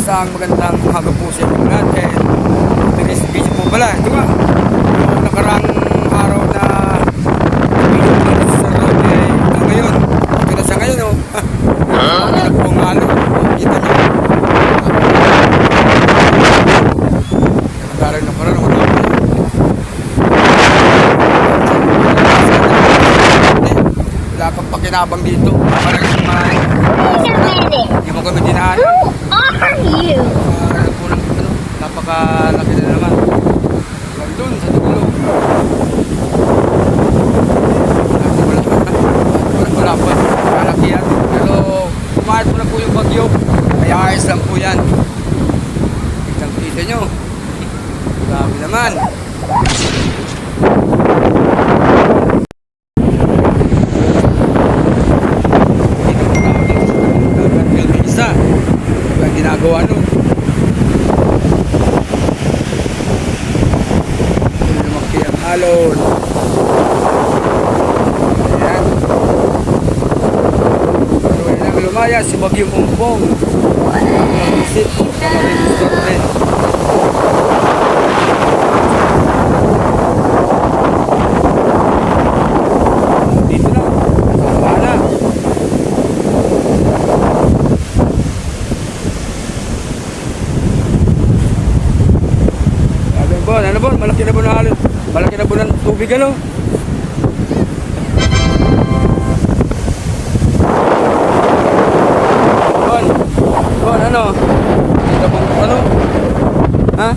Isang magandang umaga po sa inyo. Eh, today's video po pala. Nga, yung nakarang araw na video ko dito sa road eh, hanggang ngayon. Ito na sa ngayon, oh. Ha? Huh? po ang halo. Kita nyo. Nakarang na parang wala pa. Wala kang pakinabang dito. Parang yung mga Wait a minute. hindi mo kami dinaan. Who are you? Ah, ano po ng ano, napakalaki na naman. Hanggang dun sa dulo. Wala pa, wala, wala pa, malaki yan. Pero kumahat mo na po yung bagyo. Kaya ayos lang po yan. Kitang kita nyo. Grabe naman. Ginagawa nun. Lumaki ang alon. Lumaya si Bagyong Umpong. Ang visit sa Marinos Norte. Dito na. Wala. Sabi mo, ano ba? Malaki na ba na ba ng tubig ano? Ano? Dito mo, ano? Ha?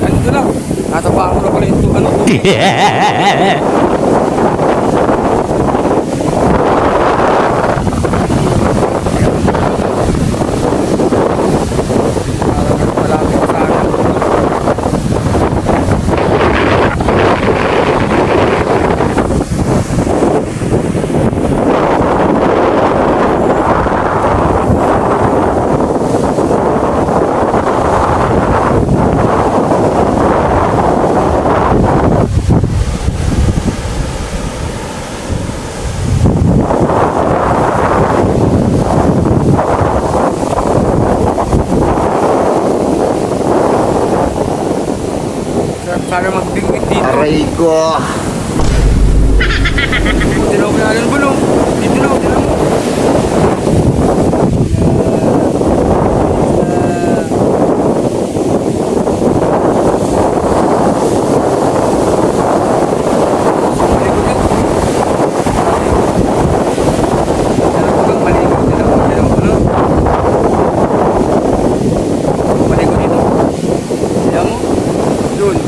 Ganito lang. Natapaan ko na pala tu- ano, tubig. Malapit sa akin. Sana magbigwit dito. Aray ko. Ko na alon bulong. Dito na. Doon,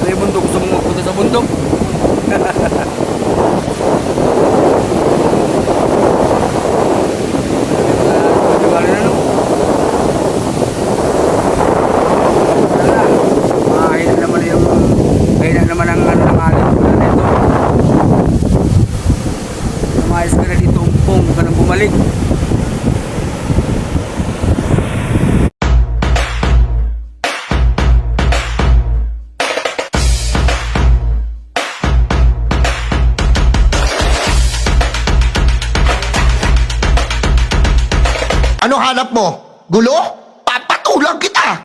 sa yung bundok, gusto mo magpunta sa bundok? Wala na, no? Wala. Mahina naman yung mahina naman ang ano ng alin ko na nito. Lumayas ka na dito umpong ka bumalik. Ano hanap mo? Gulo? Papatulang kita!